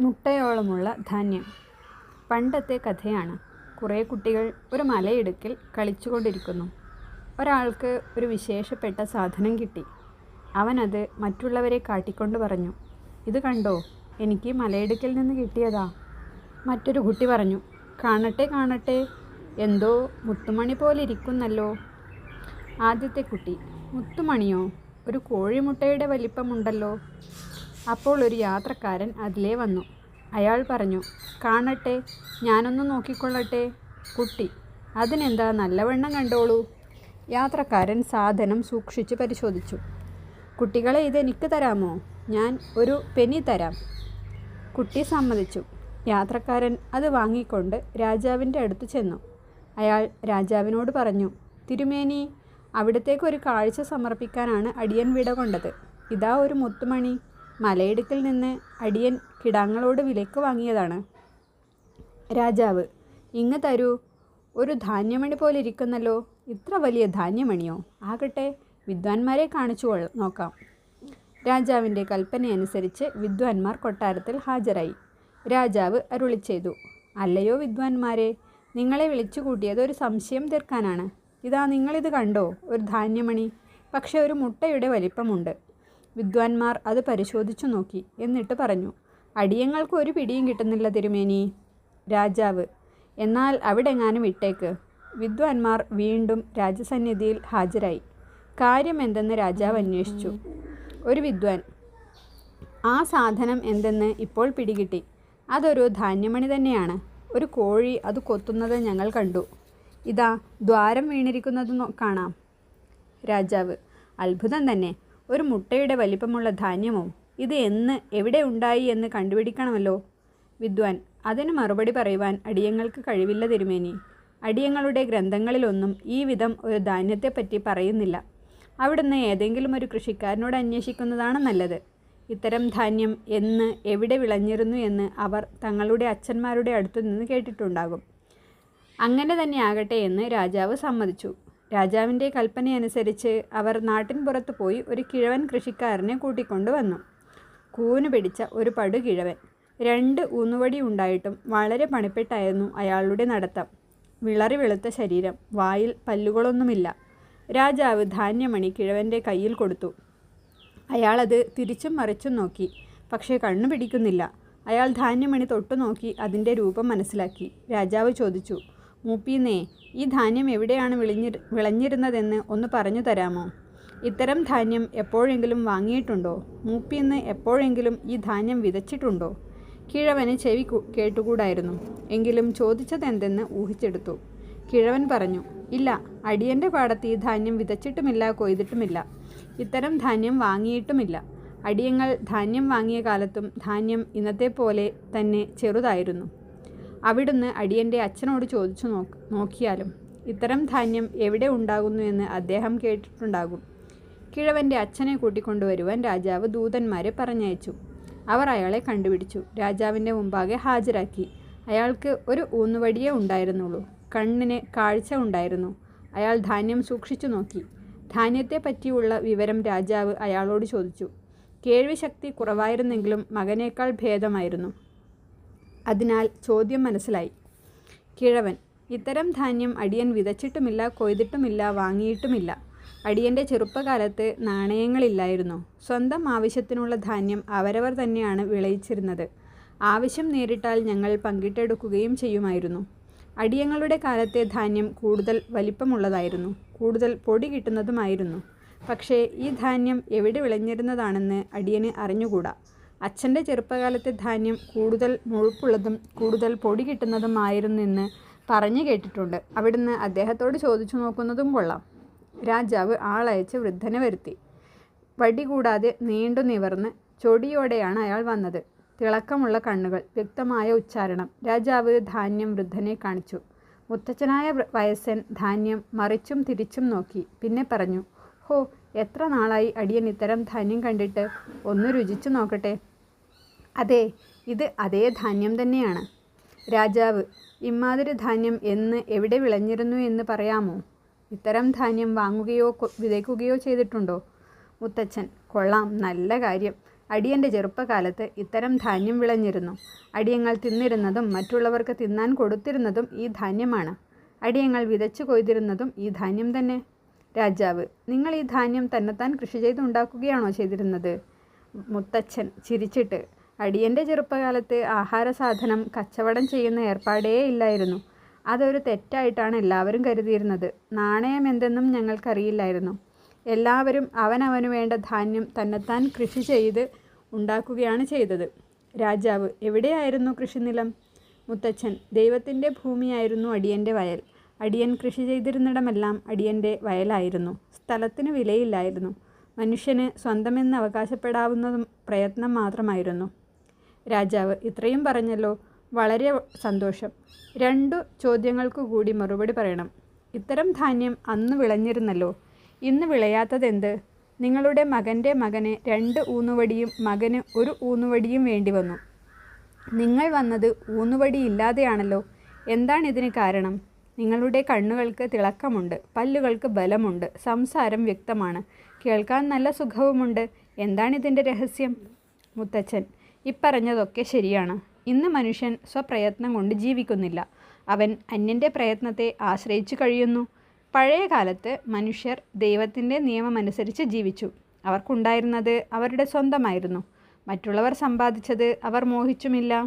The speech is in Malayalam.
മുട്ടയോളമുള്ള ധാന്യം. പണ്ടത്തെ കഥയാണ്. കുറേ കുട്ടികൾ ഒരു മലയിടുക്കിൽ കളിച്ചുകൊണ്ടിരിക്കുന്നു. ഒരാൾക്ക് ഒരു വിശേഷപ്പെട്ട സാധനം കിട്ടി. അവനത് മറ്റുള്ളവരെ കാട്ടിക്കൊണ്ട് പറഞ്ഞു ഇത് കണ്ടോ? എനിക്ക് മലയിടുക്കിൽ നിന്ന് കിട്ടിയതാ. മറ്റൊരു കുട്ടി പറഞ്ഞു കാണട്ടെ കാണട്ടെ. എന്തോ മുത്തുമണി പോലെ ഇരിക്കുന്നല്ലോ ആദ്യത്തെ കുട്ടി മുത്തുമണിയോ? ഒരു കോഴിമുട്ടയുടെ വലിപ്പമുണ്ടല്ലോ. അപ്പോൾ ഒരു യാത്രക്കാരൻ അതിലേ വന്നു. അയാൾ പറഞ്ഞു കാണട്ടെ ഞാനൊന്ന് നോക്കിക്കൊള്ളട്ടെ കുട്ടി അതിനെന്താ നല്ലവണ്ണം കണ്ടോളൂ? യാത്രക്കാരൻ സാധനം സൂക്ഷിച്ച് പരിശോധിച്ചു. കുട്ടികളെ ഇത് എനിക്ക് തരാമോ? ഞാൻ ഒരു പെനി തരാം. കുട്ടി സമ്മതിച്ചു. യാത്രക്കാരൻ അത് വാങ്ങിക്കൊണ്ട് രാജാവിന്റെ അടുത്ത് ചെന്നു. അയാൾ രാജാവിനോട് പറഞ്ഞു തിരുമേനി അവിടത്തേക്കൊരു കാഴ്ച സമർപ്പിക്കാനാണ് അടിയൻ വിട കൊണ്ടത്. ഇതാ ഒരു മുത്തുമണി. മലയിടുക്കിൽ നിന്ന് അടിയൻ കിടാങ്ങളോട് വിലക്ക് വാങ്ങിയതാണ്. രാജാവ് ഇങ്ങ് തരൂ. ഒരു ധാന്യമണി പോലെ ഇരിക്കുന്നല്ലോ. ഇത്ര വലിയ ധാന്യമണിയോ? ആകട്ടെ വിദ്വാൻമാരെ കാണിച്ചു നോക്കാം. രാജാവിന്റെ കൽപ്പനയനുസരിച്ച് വിദ്വാൻമാർ കൊട്ടാരത്തിൽ ഹാജരായി. രാജാവ് അരുളി ചെയ്തു അല്ലയോ വിദ്വാൻമാരെ നിങ്ങളെ വിളിച്ചു കൂട്ടിയത് ഒരു സംശയം തീർക്കാനാണ്. ഇതാ നിങ്ങളിത് കണ്ടോ? ഒരു ധാന്യമണി. പക്ഷേ ഒരു മുട്ടയുടെ വലിപ്പമുണ്ട്. വിദ്വാൻമാർ അത് പരിശോധിച്ചു നോക്കി എന്നിട്ട് പറഞ്ഞു അടിയങ്ങൾക്ക് ഒരു പിടിയും കിട്ടുന്നില്ല തിരുമേനി. രാജാവ് എന്നാൽ അവിടെങ്ങാനും ഇട്ടേക്ക് വിദ്വാൻമാർ വീണ്ടും രാജസന്നിധിയിൽ ഹാജരായി. കാര്യം എന്തെന്ന് രാജാവ് അന്വേഷിച്ചു. ഒരു വിദ്വാൻ ആ സാധനം എന്തെന്ന് ഇപ്പോൾ പിടികിട്ടി. അതൊരു ധാന്യമണി തന്നെയാണ്. ഒരു കോഴി അത് കൊത്തുന്നത് ഞങ്ങൾ കണ്ടു. ഇതാ ദ്വാരം വീണിരിക്കുന്നത് കാണാം. രാജാവ് അത്ഭുതം തന്നെ. ഒരു മുട്ടയുടെ വലിപ്പമുള്ള ധാന്യമോ? ഇത് എന്ന് എവിടെ ഉണ്ടായി എന്ന് കണ്ടുപിടിക്കണമല്ലോ. വിദ്വാൻ അതിന് മറുപടി പറയുവാൻ അടിയങ്ങൾക്ക് കഴിവില്ല തിരുമേനി. അടിയങ്ങളുടെ ഗ്രന്ഥങ്ങളിലൊന്നും ഈ വിധം ഒരു ധാന്യത്തെപ്പറ്റി പറയുന്നില്ല. അവിടുന്ന് ഏതെങ്കിലും ഒരു കൃഷിക്കാരനോട് അന്വേഷിക്കുന്നതാണ് നല്ലത്. ഇത്തരം ധാന്യം എന്ന് എവിടെ വിളഞ്ഞിരുന്നു എന്ന് അവർ തങ്ങളുടെ അച്ഛന്മാരുടെ അടുത്തു നിന്ന് കേട്ടിട്ടുണ്ടാകും. അങ്ങനെ തന്നെ ആകട്ടെ എന്ന് രാജാവ് സമ്മതിച്ചു. രാജാവിന്റെ കൽപ്പനയനുസരിച്ച് അവർ നാട്ടിൻ പുറത്ത് പോയി ഒരു കിഴവൻ കൃഷിക്കാരനെ കൂട്ടിക്കൊണ്ടുവന്നു കൂന് പിടിച്ച ഒരു പടു കിഴവൻ രണ്ട് ഊന്നുവടി ഉണ്ടായിട്ടും വളരെ പണിപ്പെട്ടായിരുന്നു അയാളുടെ നടത്തം. വിളറി വെളുത്ത ശരീരം വായിൽ പല്ലുകളൊന്നുമില്ല. രാജാവ് ധാന്യമണി കിഴവന്റെ കയ്യിൽ കൊടുത്തു. അയാളത് തിരിച്ചും മറിച്ചും നോക്കി. പക്ഷേ കണ്ണു പിടിക്കുന്നില്ല. അയാൾ ധാന്യമണി തൊട്ടു നോക്കി അതിന്റെ രൂപം മനസ്സിലാക്കി. രാജാവ് ചോദിച്ചു മൂപ്പീന്നേ ഈ ധാന്യം എവിടെയാണ് വിളിഞ്ഞി വിളഞ്ഞിരുന്നതെന്ന് ഒന്ന് പറഞ്ഞു തരാമോ? ഇത്തരം ധാന്യം എപ്പോഴെങ്കിലും വാങ്ങിയിട്ടുണ്ടോ? മൂപ്പിന്ന് എപ്പോഴെങ്കിലും ഈ ധാന്യം വിതച്ചിട്ടുണ്ടോ? കിഴവന് ചെവി കേട്ടുകൂടായിരുന്നു. എങ്കിലും ചോദിച്ചതെന്തെന്ന് ഊഹിച്ചെടുത്തു. കിഴവൻ പറഞ്ഞു ഇല്ല അടിയന്റെ പാടത്ത് ഈ ധാന്യം വിതച്ചിട്ടുമില്ല കൊയ്തിട്ടുമില്ല. ഇത്തരം ധാന്യം വാങ്ങിയിട്ടുമില്ല. അടിയങ്ങൾ ധാന്യം വാങ്ങിയ കാലത്തും ധാന്യം ഇന്നത്തെ പോലെ തന്നെ ചെറുതായിരുന്നു. അവിടുന്ന് അടിയന്റെ അച്ഛനോട് ചോദിച്ചു നോക്കിയാലും ഇത്തരം ധാന്യം എവിടെ ഉണ്ടാകുന്നു എന്ന് അദ്ദേഹം കേട്ടിട്ടുണ്ടാകും. കിഴവന്റെ അച്ഛനെ കൂട്ടിക്കൊണ്ടുവരുവാൻ രാജാവ് ദൂതന്മാരെ പറഞ്ഞയച്ചു. അവർ അയാളെ കണ്ടുപിടിച്ചു. രാജാവിന്റെ മുമ്പാകെ ഹാജരാക്കി. അയാൾക്ക് ഒരു ഊന്നുവടിയേ ഉണ്ടായിരുന്നുള്ളൂ. കണ്ണിന് കാഴ്ച ഉണ്ടായിരുന്നു. അയാൾ ധാന്യം സൂക്ഷിച്ചു നോക്കി. ധാന്യത്തെ പറ്റിയുള്ള വിവരം രാജാവ് അയാളോട് ചോദിച്ചു. കേൾവിശക്തി കുറവായിരുന്നെങ്കിലും മകനേക്കാൾ ഭേദമായിരുന്നു. അതിനാൽ ചോദ്യം മനസ്സിലായി. കിഴവൻ ഇത്തരം ധാന്യം അടിയൻ വിതച്ചിട്ടുമില്ല കൊയ്തിട്ടുമില്ല വാങ്ങിയിട്ടുമില്ല. അടിയന്റെ ചെറുപ്പകാലത്ത് നാണയങ്ങളില്ലായിരുന്നു. സ്വന്തം ആവശ്യത്തിനുള്ള ധാന്യം അവരവർ തന്നെയാണ് വിളയിച്ചിരുന്നത്. ആവശ്യം നേരിട്ടാൽ ഞങ്ങൾ പങ്കിട്ടെടുക്കുകയും ചെയ്യുമായിരുന്നു. അടിയങ്ങളുടെ കാലത്തെ ധാന്യം കൂടുതൽ വലിപ്പമുള്ളതായിരുന്നു. കൂടുതൽ പൊടി കിട്ടുന്നതുമായിരുന്നു. പക്ഷേ ഈ ധാന്യം എവിടെ വിളഞ്ഞിരുന്നതാണെന്ന് അടിയന് അറിഞ്ഞുകൂടാ. അച്ഛന്റെ ചെറുപ്പകാലത്തെ ധാന്യം കൂടുതൽ മുഴുപ്പുള്ളതും കൂടുതൽ പൊടി കിട്ടുന്നതുമായിരുന്നെന്ന് പറഞ്ഞു കേട്ടിട്ടുണ്ട്. അവിടുന്ന് അദ്ദേഹത്തോട് ചോദിച്ചു നോക്കുന്നതും കൊള്ളാം. രാജാവ് ആളയച്ച് വൃദ്ധനെ വരുത്തി. വടി കൂടാതെ നീണ്ടു നിവർന്ന് ചൊടിയോടെയാണ് അയാൾ വന്നത്. തിളക്കമുള്ള കണ്ണുകൾ വ്യക്തമായ ഉച്ചാരണം. രാജാവ് ധാന്യം വൃദ്ധനെ കാണിച്ചു. മുത്തച്ഛനായ വയസ്സൻ ധാന്യം മറിച്ചും തിരിച്ചും നോക്കി. പിന്നെ പറഞ്ഞു ഹോ എത്ര നാളായി അടിയൻ ഇത്തരം ധാന്യം കണ്ടിട്ട്? ഒന്ന് രുചിച്ചു നോക്കട്ടെ. അതെ ഇത് അതേ ധാന്യം തന്നെയാണ്. രാജാവ് ഇമ്മാതിരി ധാന്യം എന്ന് എവിടെ വിളഞ്ഞിരുന്നു എന്ന് പറയാമോ? ഇത്തരം ധാന്യം വാങ്ങുകയോ വിതയ്ക്കുകയോ ചെയ്തിട്ടുണ്ടോ? മുത്തച്ഛൻ കൊള്ളാം നല്ല കാര്യം. അടിയന്റെ ചെറുപ്പകാലത്ത് ഇത്തരം ധാന്യം വിളഞ്ഞിരുന്നു. അടിയങ്ങൾ തിന്നിരുന്നതും മറ്റുള്ളവർക്ക് തിന്നാൻ കൊടുത്തിരുന്നതും ഈ ധാന്യമാണ്. അടിയങ്ങൾ വിതച്ചു കൊയ്തിരുന്നതും ഈ ധാന്യം തന്നെ. രാജാവ് നിങ്ങൾ ഈ ധാന്യം തന്നെത്താൻ കൃഷി ചെയ്തുണ്ടാക്കുകയാണോ ചെയ്തിരുന്നത്? മുത്തച്ഛൻ ചിരിച്ചിട്ട് അടിയന്റെ ചെറുപ്പകാലത്ത് ആഹാര സാധനം കച്ചവടം ചെയ്യുന്ന ഏർപ്പാടേ ഇല്ലായിരുന്നു. അതൊരു തെറ്റായിട്ടാണ് എല്ലാവരും കരുതിയിരുന്നത്. നാണയം എന്തെന്നും ഞങ്ങൾക്കറിയില്ലായിരുന്നു. എല്ലാവരും അവനവന് വേണ്ട ധാന്യം തന്നെത്താൻ കൃഷി ചെയ്ത് ഉണ്ടാക്കുകയാണ് ചെയ്തത്. രാജാവ് എവിടെയായിരുന്നു കൃഷിനിലം? മുത്തച്ഛൻ ദൈവത്തിന്റെ ഭൂമിയായിരുന്നു അടിയന്റെ വയൽ. അടിയൻ കൃഷി ചെയ്തിരുന്നിടമെല്ലാം അടിയന്റെ വയലായിരുന്നു. സ്ഥലത്തിന് വിലയില്ലായിരുന്നു. മനുഷ്യന് സ്വന്തമെന്ന് അവകാശപ്പെടാവുന്നതും പ്രയത്നം മാത്രമായിരുന്നു. രാജാവ് ഇത്രയും പറഞ്ഞല്ലോ വളരെ സന്തോഷം. രണ്ടു ചോദ്യങ്ങൾക്കു കൂടി മറുപടി പറയണം. ഇത്തരം ധാന്യം അന്ന് വിളഞ്ഞിരുന്നല്ലോ. ഇന്ന് വിളയാത്തതെന്ത്? നിങ്ങളുടെ മകന്റെ മകന് രണ്ട് ഊന്നുവടിയും മകന് ഒരു ഊന്നുവടിയും വേണ്ടി വന്നു. നിങ്ങൾ വന്നത് ഊന്നുവടി ഇല്ലാതെയാണല്ലോ. എന്താണ് ഇതിന് കാരണം? നിങ്ങളുടെ കണ്ണുകൾക്ക് തിളക്കമുണ്ട് പല്ലുകൾക്ക് ബലമുണ്ട് സംസാരം വ്യക്തമാണ്. കേൾക്കാൻ നല്ല സുഖവുമുണ്ട്. എന്താണിതിന്റെ രഹസ്യം? മുത്തച്ഛൻ ഇപ്പറഞ്ഞതൊക്കെ ശരിയാണ്. ഇന്ന് മനുഷ്യൻ സ്വപ്രയത്നം കൊണ്ട് ജീവിക്കുന്നില്ല. അവൻ അന്യന്റെ പ്രയത്നത്തെ ആശ്രയിച്ചു കഴിയുന്നു. പഴയ കാലത്ത് മനുഷ്യർ ദൈവത്തിന്റെ നിയമമനുസരിച്ച് ജീവിച്ചു. അവർക്കുണ്ടായിരുന്നത് അവരുടെ സ്വന്തമായിരുന്നു. മറ്റുള്ളവർ സമ്പാദിച്ചത് അവർ മോഹിച്ചുമില്ല.